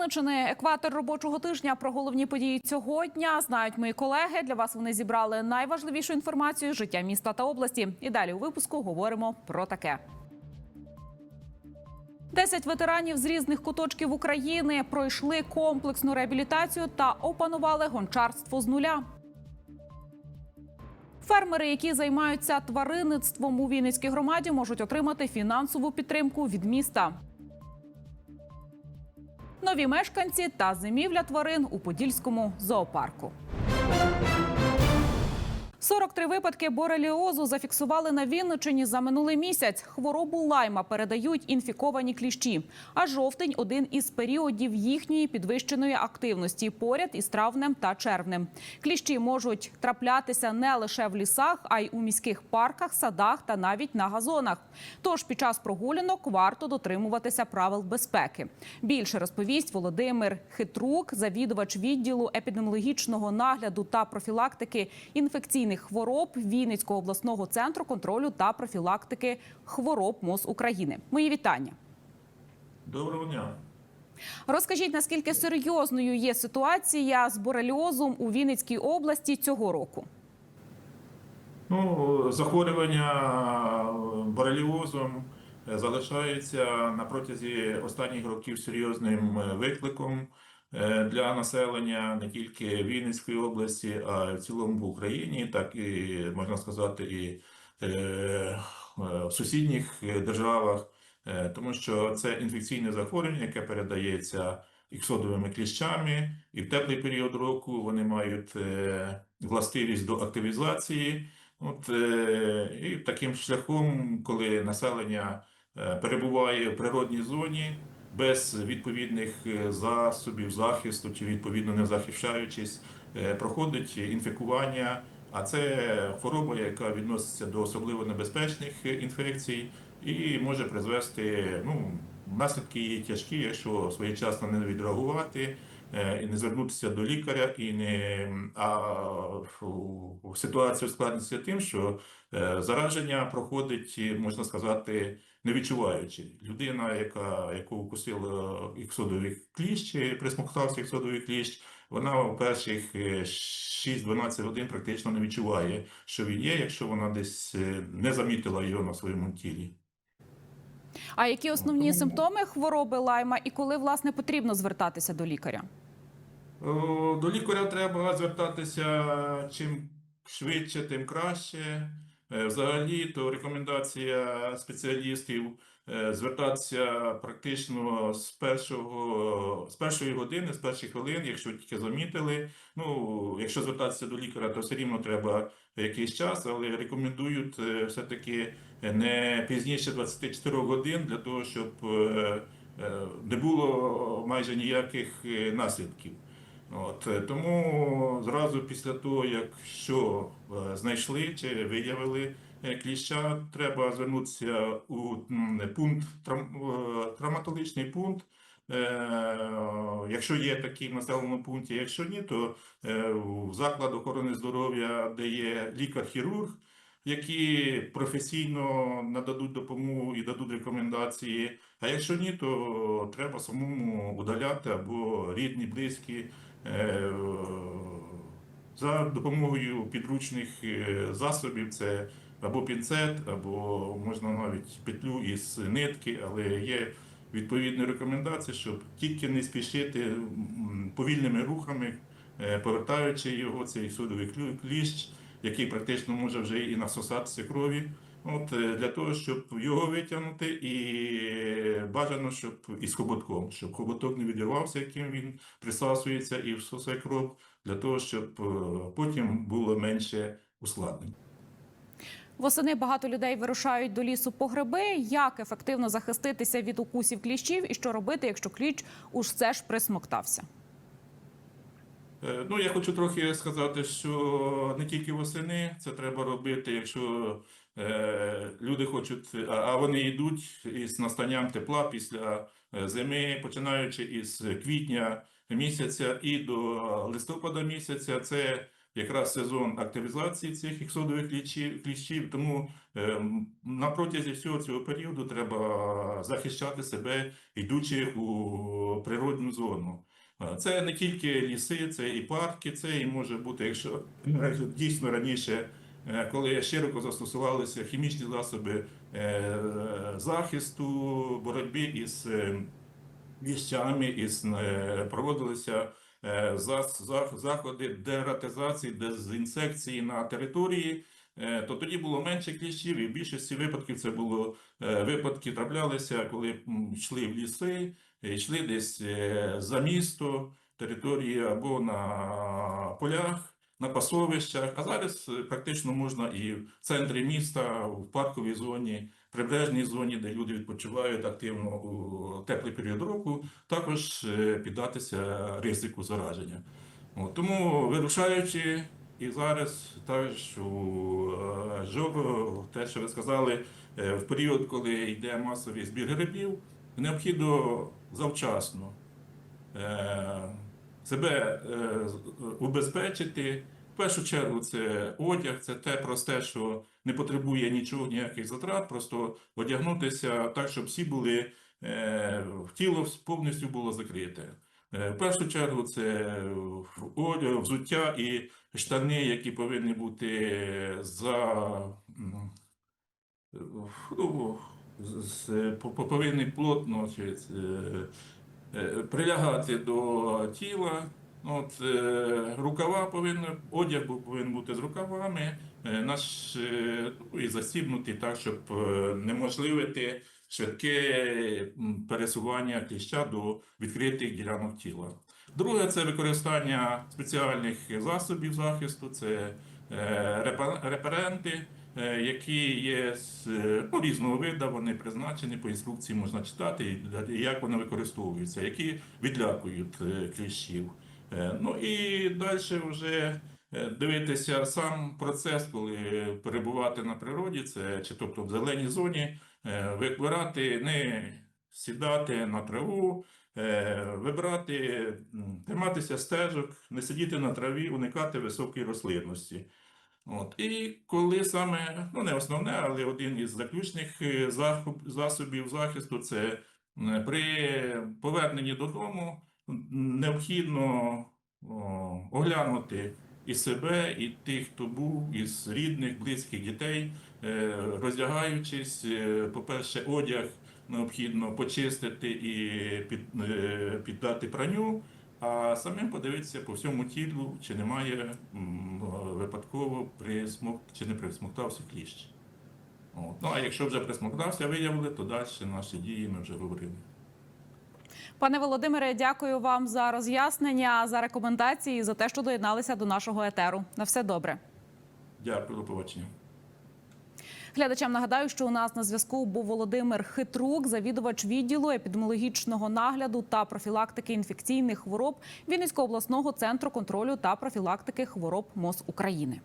Вінничини екватор робочого тижня про головні події цього дня знають мої колеги. Для вас вони зібрали найважливішу інформацію життя міста та області. І далі у випуску говоримо про таке. Десять ветеранів з різних куточків України пройшли комплексну реабілітацію та опанували гончарство з нуля. Фермери, які займаються тваринництвом у Вінницькій громаді, можуть отримати фінансову підтримку від міста. Нові мешканці та зимівля тварин у Подільському зоопарку. 43 випадки бореліозу зафіксували на Вінничині за минулий місяць. Хворобу лайма передають інфіковані кліщі. А жовтень один із періодів їхньої підвищеної активності поряд із травнем та червнем. Кліщі можуть траплятися не лише в лісах, а й у міських парках, садах та навіть на газонах. Тож під час прогулянок варто дотримуватися правил безпеки. Більше розповість Володимир Хитрук, завідувач відділу епідеміологічного нагляду та профілактики інфекційних хвороб Вінницького обласного центру контролю та профілактики хвороб МОЗ України. Мої вітання. Доброго дня. Розкажіть, наскільки серйозною є ситуація з бореліозом у Вінницькій області цього року? Ну, захворювання бореліозом е, залишається на протязі останніх років серйозним е, викликом е, для населення не тільки Вінницької області, а в цілому в Україні, так і можна сказати, і е, е, в сусідніх е, державах, Е, тому що це інфекційне захворювання, яке передається іксодовими кліщами, і в теплий період року вони мають е, властивість до активізації. От, е, і таким шляхом, коли населення е, перебуває в природній зоні без відповідних е, засобів захисту чи відповідно не захищаючись, е, проходить інфікування. А це хвороба, яка відноситься до особливо небезпечних е, інфекцій і може призвести, ну, наслідки її тяжкі, якщо своєчасно не відреагувати, і не звернутися до лікаря, і не а ситуація ускладниться тим, що е, зараження проходить, е, можна сказати, не відчуваючи. Людина, яка яку укусило іксодовий кліщ, чи присмоктався іксодовий кліщ, вона в перших е, 6-12 годин практично не відчуває, що він є, якщо вона десь е, не замітила його на своєму тілі. А які основні Тому- симптоми хвороби лайма і коли власне потрібно звертатися до лікаря? О, До лікаря треба звертатися чим швидше, тим краще. Е, Взагалі, то рекомендація спеціалістів е, звертатися практично з першого з першої години, з перших хвилин, якщо тільки замітили. Ну, якщо звертатися до лікаря, то все рівно треба якийсь час, але рекомендують е, все-таки не пізніше 24 годин для того, щоб е, е, не було майже ніяких е, наслідків. От, е, тому зразу після того, якщо е, знайшли чи виявили е, кліща, треба звернутися у пункт травматологічний пункт. Якщо є такий в населеному пункті, якщо ні, то в заклад охорони здоров'я, де є лікар-хірург, які професійно нададуть допомогу і дадуть рекомендації. А якщо ні, то треба самому удаляти або рідні, близькі за допомогою підручних е, засобів. Це або пінцет, або можна навіть петлю із нитки, але є відповідні рекомендації, щоб тільки не спішити повільними рухами, е, повертаючи його, цей судовий кліщ, який практично може вже і насосатися крові. От е, для того, щоб його витягнути, і бажано, щоб із хоботком, щоб хоботок не відірвався, яким він присасується і всосає кров, для того, щоб е, потім було менше ускладнень. Восени багато людей вирушають до лісу по гриби. Як ефективно захиститися від укусів кліщів і що робити, якщо кліщ уж все ж присмоктався? Е, Ну, я хочу трохи сказати, що не тільки восени це треба робити, якщо е, люди хочуть, а, вони йдуть із настанням тепла після е, зими, починаючи із квітня місяця і до листопада місяця, це якраз сезон активізації цих іксодових кліщів. Тому е, на протязі всього цього періоду треба захищати себе, йдучи у природну зону. Е, Це не тільки ліси, це і парки, це і може бути, якщо е, дійсно раніше, е, коли широко застосувалися хімічні засоби е, захисту, боротьби із е, із е, проводилися е, заходи дератизації, дезінсекції на території. е, То тоді було менше кліщів, і в більшості випадків це було е, випадки траплялися, коли йшли в ліси, е, йшли десь е, за місто, території або на полях, на пасовищах. А зараз е, практично можна і в центрі міста, в парковій зоні, прибережній зоні, де люди відпочивають активно у теплий період року, також е, піддатися ризику зараження. От, тому вирушаючи і зараз також у е, те, що ви сказали, в період, коли йде масовий збір грибів, необхідно завчасно себе е, убезпечити. В першу чергу це одяг, це те просте, що не потребує нічого, ніяких затрат, просто одягнутися так, щоб всі були, е, тіло повністю було закрите. Е, В першу чергу це одяг, взуття і штани, які повинні бути за ну, повинні плотно прилягати до тіла. От, е, рукава повинні, одяг повинен бути з рукавами, е, наш, е, ну, і застібнутий так, щоб е, неможливити швидке пересування кліща до відкритих ділянок тіла. Друге це використання спеціальних засобів захисту, це е, реперенти, е, які є з е, ну, різного виду, вони призначені по інструкції, можна читати, як вони використовуються, які відлякують е, кліщів. Е, Ну і далі вже е, дивитися сам процес, коли перебувати на природі, це чи тобто в зеленій зоні, е, вибирати, не сідати на траву, е, вибирати, м, триматися стежок, не сидіти на траві, уникати високої рослинності. От. І коли саме, ну не основне, але один із заключних е, засобів захисту це при поверненні додому необхідно оглянути і себе, і тих, хто був, із рідних, близьких дітей, е, роздягаючись, е, по-перше, одяг необхідно почистити і е, піддати пранню, а самим подивитися по всьому тілу, чи немає випадково присмок, чи не присмоктався кліщ. От. Ну а якщо вже присмоктався, виявили, то далі наші дії ми вже говорили. Пане Володимире, дякую вам за роз'яснення, за рекомендації, за те, що доєдналися до нашого етеру. На все добре. Дякую, до побачення. Глядачам нагадаю, що у нас на зв'язку був Володимир Хитрук, завідувач відділу епідеміологічного нагляду та профілактики інфекційних хвороб Вінницького обласного центру контролю та профілактики хвороб МОЗ України.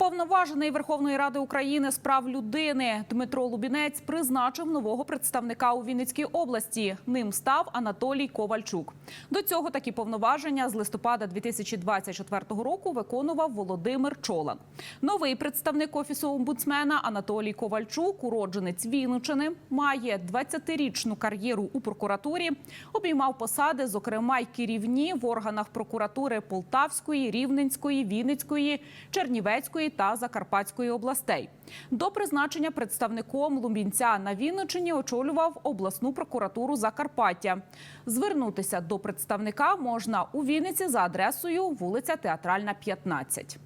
Уповноважений Верховної Ради України з прав людини Дмитро Лубінець призначив нового представника у Вінницькій області. Ним став Анатолій Ковальчук. До цього такі повноваження з листопада 2024 року виконував Володимир Чолан. Новий представник офісу омбудсмена Анатолій Ковальчук, уродженець Вінничини, має 20-річну кар'єру у прокуратурі, обіймав посади, зокрема й керівні в органах прокуратури Полтавської, Рівненської, Вінницької, Чернівецької та Закарпатської областей. До призначення представником Лумбінця на Вінничині очолював обласну прокуратуру Закарпаття. Звернутися до представника можна у Вінниці за адресою вулиця Театральна, 15.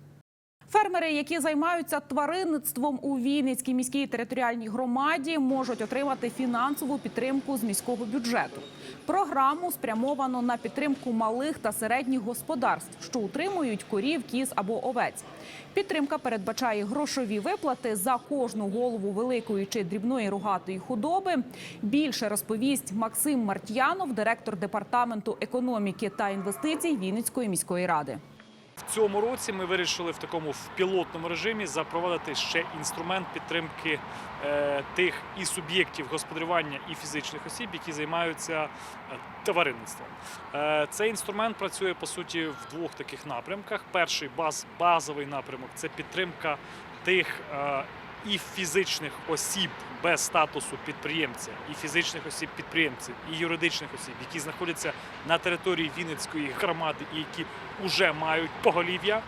Фермери, які займаються тваринництвом у Вінницькій міській територіальній громаді, можуть отримати фінансову підтримку з міського бюджету. Програму спрямовано на підтримку малих та середніх господарств, що утримують корів, кіз або овець. Підтримка передбачає грошові виплати за кожну голову великої чи дрібної рогатої худоби. Більше розповість Максим Мартьянов, директор департаменту економіки та інвестицій Вінницької міської ради. Цьому році ми вирішили в такому в пілотному режимі запровадити ще інструмент підтримки е, тих і суб'єктів господарювання і фізичних осіб, які займаються е, тваринництвом. Е, цей інструмент працює по суті в двох таких напрямках. Перший баз, базовий напрямок це підтримка тих і фізичних осіб без статусу підприємця, і фізичних осіб підприємців, і юридичних осіб, які знаходяться на території Вінницької громади і які вже мають поголів'я.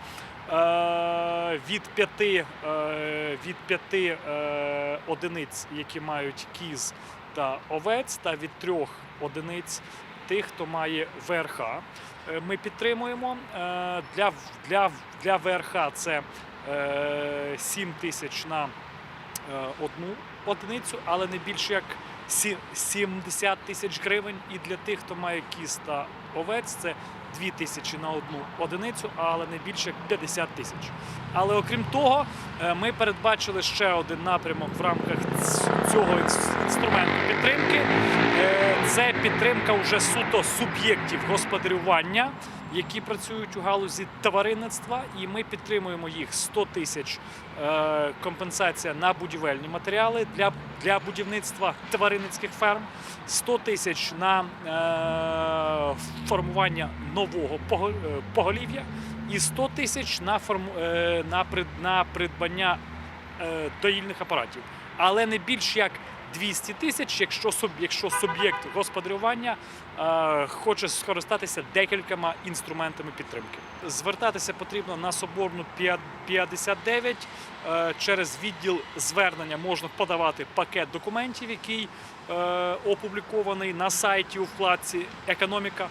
Е, від п'яти, е, від п'яти е, одиниць, які мають кіз та овець, та від трьох одиниць тих, хто має ВРХ. Ми підтримуємо для, для, для ВРХ це 7 тисяч на е, одну одиницю, але не більше як 70 тисяч гривень. І для тих, хто має кіз та овець, це 2 тисячі на одну одиницю, але не більше як 50 тисяч. Але окрім того, е, ми передбачили ще один напрямок в рамках цього інструменту підтримки. Е, Це підтримка вже суто суб'єктів господарювання, які працюють у галузі тваринництва, і ми підтримуємо їх 100 тисяч е, компенсація на будівельні матеріали для, для будівництва тваринницьких ферм, 100 тисяч на е, формування нового е, поголів'я і 100 тисяч на, форму, на, прид- на придбання доїльних апаратів, але не більш як 200 тисяч, якщо, якщо суб'єкт господарювання е, хоче скористатися декількома інструментами підтримки. Звертатися потрібно на Соборну 5 59. Е, через відділ звернення можна подавати пакет документів, який е, опублікований на сайті у вкладці Економіка.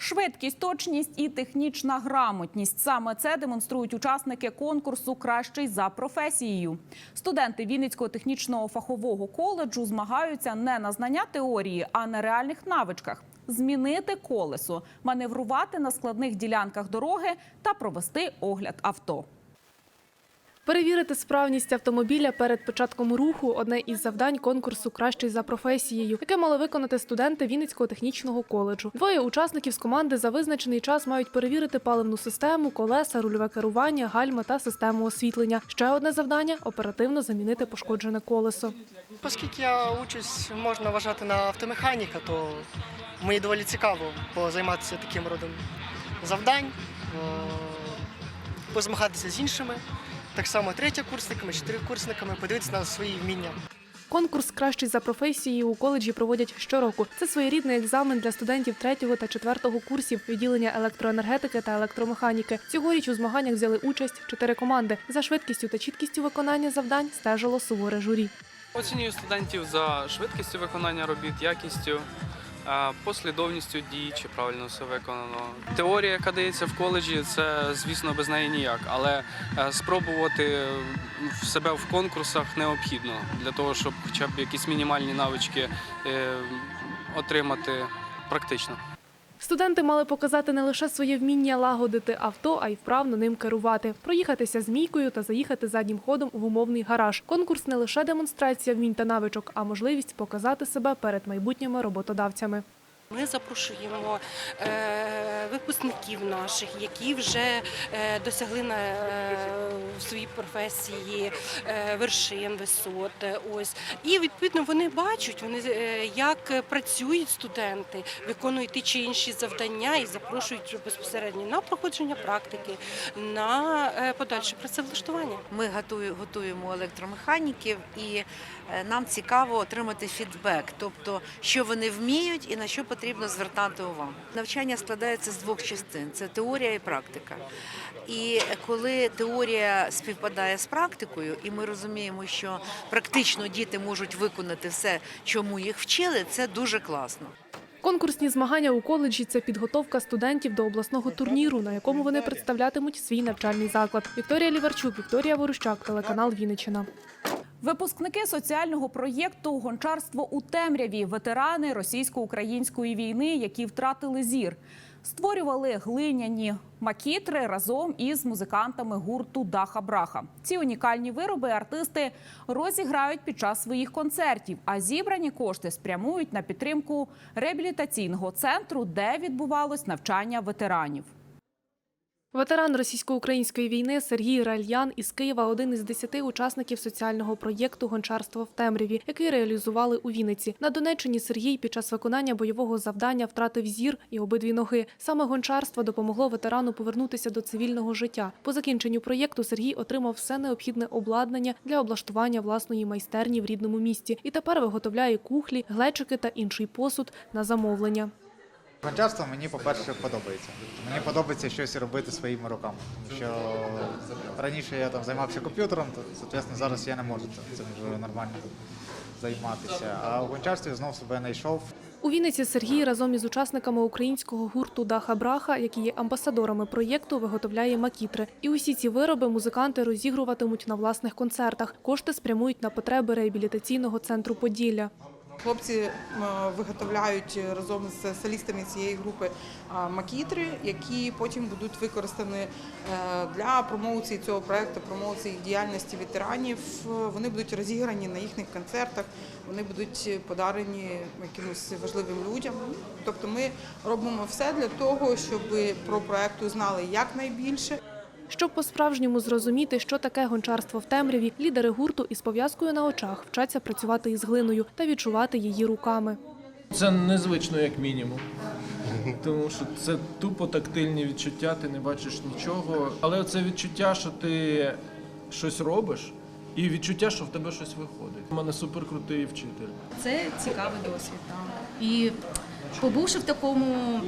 Швидкість, точність і технічна грамотність саме це демонструють учасники конкурсу Кращий за професією. Студенти Вінницького технічного фахового коледжу змагаються не на знання теорії, а на реальних навичках. Змінити колесо, маневрувати на складних ділянках дороги та провести огляд авто. Перевірити справність автомобіля перед початком руху одне із завдань конкурсу Кращий за професією, яке мали виконати студенти Вінницького технічного коледжу. Двоє учасників з команди за визначений час мають перевірити паливну систему, колеса, рульове керування, гальма та систему освітлення. Ще одне завдання оперативно замінити пошкоджене колесо. Оскільки я учусь, можна вважати на автомеханіка, то мені доволі цікаво позайматися таким родом завдань, е, позмагатися з іншими, так само третєкурсниками, чотирикурсниками, подивитися на свої вміння. Конкурс Кращий за професією у коледжі проводять щороку. Це своєрідний екзамен для студентів третього та четвертого курсів відділення електроенергетики та електромеханіки. Цьогоріч у змаганнях взяли участь чотири команди. За швидкістю та чіткістю виконання завдань стежило суворе журі. Оцінюю студентів за швидкістю виконання робіт, якістю, послідовністю дій, чи правильно все виконано. Теорія, яка дається в коледжі, це звісно без неї ніяк, але е, спробувати себе в конкурсах необхідно для того, щоб хоча б якісь мінімальні навички е, отримати практично. Студенти мали показати не лише своє вміння лагодити авто, а й вправно ним керувати, проїхатися змійкою та заїхати заднім ходом в умовний гараж. Конкурс не лише демонстрація вмінь та навичок, а можливість показати себе перед майбутніми роботодавцями. Ми запрошуємо е, випускників наших, які вже е, досягли на е, своїй професії вершин, висот. Ось і відповідно вони бачать, вони як працюють студенти, виконують ті чи інші завдання і запрошують безпосередньо на проходження практики, на подальше працевлаштування. Ми готуємо електромеханіків, і нам цікаво отримати фідбек, тобто що вони вміють і на що потрібно звертати увагу. Навчання складається з двох частин: це теорія і практика. І коли теорія співпадає з практикою, і ми розуміємо, що практично діти можуть виконати все, чому їх вчили, це дуже класно. Конкурсні змагання у коледжі це підготовка студентів до обласного турніру, на якому вони представлятимуть свій навчальний заклад. Вікторія Ліварчук, Вікторія Ворущак, телеканал Вінниччина. Випускники соціального проєкту Гончарство у темряві ветерани російсько-української війни, які втратили зір. Створювали глиняні макітри разом із музикантами гурту Даха Браха. Ці унікальні вироби артисти розіграють під час своїх концертів, а зібрані кошти спрямують на підтримку реабілітаційного центру, де відбувалось навчання ветеранів. Ветеран російсько-української війни Сергій Ральян із Києва один із десяти учасників соціального проєкту Гончарство в темряві, який реалізували у Вінниці. На Донеччині Сергій під час виконання бойового завдання втратив зір і обидві ноги. Саме гончарство допомогло ветерану повернутися до цивільного життя. По закінченню проєкту Сергій отримав все необхідне обладнання для облаштування власної майстерні в рідному місті і тепер виготовляє кухлі, глечики та інший посуд на замовлення. Гончарство мені, по-перше, подобається. Мені подобається щось робити своїми руками. Тому що раніше я там займався комп'ютером, то соответственно, зараз я не можу цим- вже нормально займатися. А в гончарстві знов себе знайшов. У Вінниці Сергій разом із учасниками українського гурту Даха Браха, які є амбасадорами проєкту, виготовляє макітри. І усі ці вироби музиканти розігруватимуть на власних концертах. Кошти спрямують на потреби реабілітаційного центру Поділля. Хлопці е, виготовляють разом з солістами цієї групи е, макітри, які потім будуть використані е, для промоції цього проекту, промоції діяльності ветеранів. Вони будуть розіграні на їхніх концертах, вони будуть подарені якимось важливим людям. Тобто ми робимо все для того, щоб про проект узнали якнайбільше. Щоб по-справжньому зрозуміти, що таке гончарство в темряві, лідери гурту із пов'язкою на очах вчаться працювати із глиною та відчувати її руками. Це незвично, як мінімум. Тому що це тупо тактильні відчуття, ти не бачиш нічого. Але це відчуття, що ти щось робиш, і відчуття, що в тебе щось виходить. У мене суперкрутий вчитель. Це цікавий досвід. Так. І побувши в такому,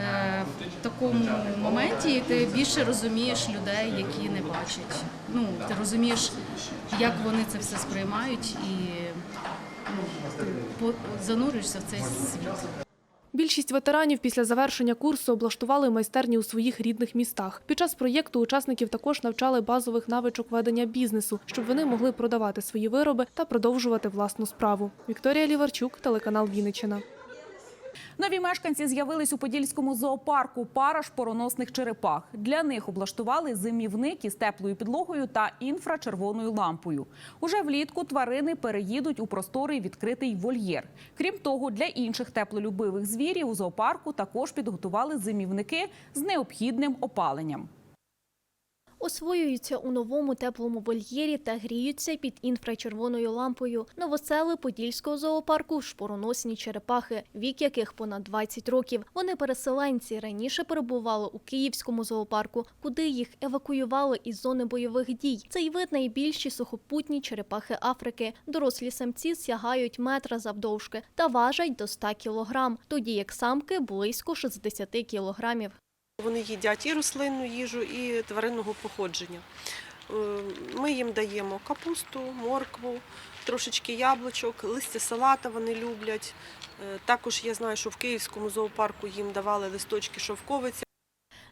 е, в такому моменті, ти більше розумієш людей, які не бачать. Ну, ти розумієш, як вони це все сприймають, і ну, ти занурюєшся в цей світ. Більшість ветеранів після завершення курсу облаштували майстерні у своїх рідних містах. Під час проєкту учасників також навчали базових навичок ведення бізнесу, щоб вони могли продавати свої вироби та продовжувати власну справу. Вікторія Ліварчук, телеканал Вінниччина. Нові мешканці з'явились у Подільському зоопарку пара шпороносних черепах. Для них облаштували зимівник із теплою підлогою та інфрачервоною лампою. Уже влітку тварини переїдуть у просторий відкритий вольєр. Крім того, для інших теплолюбивих звірів у зоопарку також підготували зимівники з необхідним опаленням. Освоюються у новому теплому вольєрі та гріються під інфрачервоною лампою. Новосели Подільського зоопарку шпороносні черепахи, вік яких понад 20 років. Вони переселенці раніше перебували у Київському зоопарку, куди їх евакуювали із зони бойових дій. Цей вид найбільші сухопутні черепахи Африки. Дорослі самці сягають метра завдовжки та важать до 100 кілограм, тоді як самки близько 60 кілограмів. Вони їдять і рослинну їжу, і тваринного походження. Е, Ми їм даємо капусту, моркву, трошечки яблучок, листя салата вони люблять. Е, Також я знаю, що в Київському зоопарку їм давали листочки шовковиці.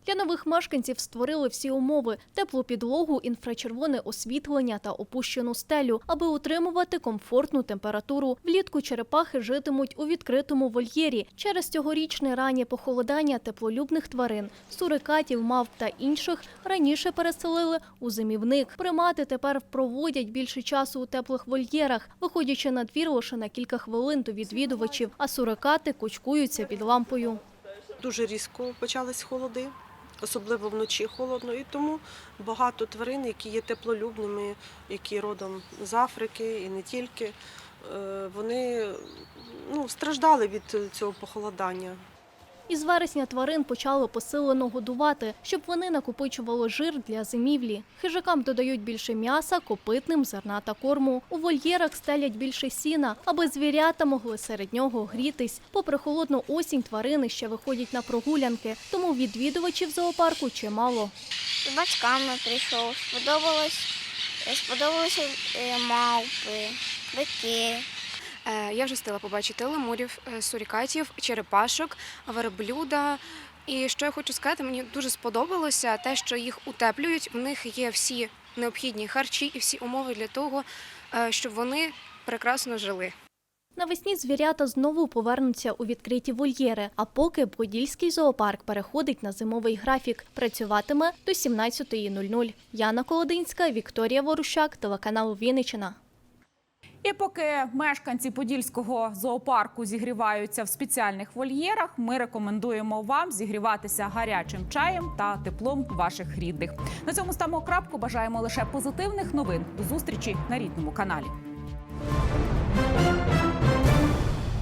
Для нових мешканців створили всі умови: теплу підлогу, інфрачервоне освітлення та опущену стелю, аби утримувати комфортну температуру. Влітку черепахи житимуть у відкритому вольєрі. Через цьогорічне раннє похолодання теплолюбних тварин, сурикатів, мавп та інших раніше переселили у зимівник. Примати тепер проводять більше часу у теплих вольєрах, виходячи на двір лише на кілька хвилин до відвідувачів, а сурикати кучкуються під лампою. Дуже різко почались холоди, особливо вночі холодно, і тому багато тварин, які є теплолюбними, які родом з Африки і не тільки, е, вони ну, страждали від цього похолодання. Із вересня тварин почали посилено годувати, щоб вони накопичували жир для зимівлі. Хижакам додають більше м'яса, копитним, зерна та корму. У вольєрах стелять більше сіна, аби звірята могли серед нього грітись. Попри холодну осінь, тварини ще виходять на прогулянки, тому відвідувачів зоопарку чимало. З батьками прийшов, сподобалось, сподобалися е, мавпи, бики. Е, Я вже встигла побачити лемурів, е, сурікатів, черепашок, верблюда. І що я хочу сказати, мені дуже сподобалося те, що їх утеплюють. В них є всі необхідні харчі і всі умови для того, е, щоб вони прекрасно жили. Навесні звірята знову повернуться у відкриті вольєри. А поки Подільський зоопарк переходить на зимовий графік, працюватиме до 17.00. Яна Колодинська, Вікторія Ворущак, телеканал Вінниччина. І поки мешканці подільського зоопарку зігріваються в спеціальних вольєрах, ми рекомендуємо вам зігріватися гарячим чаєм та теплом ваших рідних. На цьому ставимо крапку. Бажаємо лише позитивних новин. До зустрічі на рідному каналі.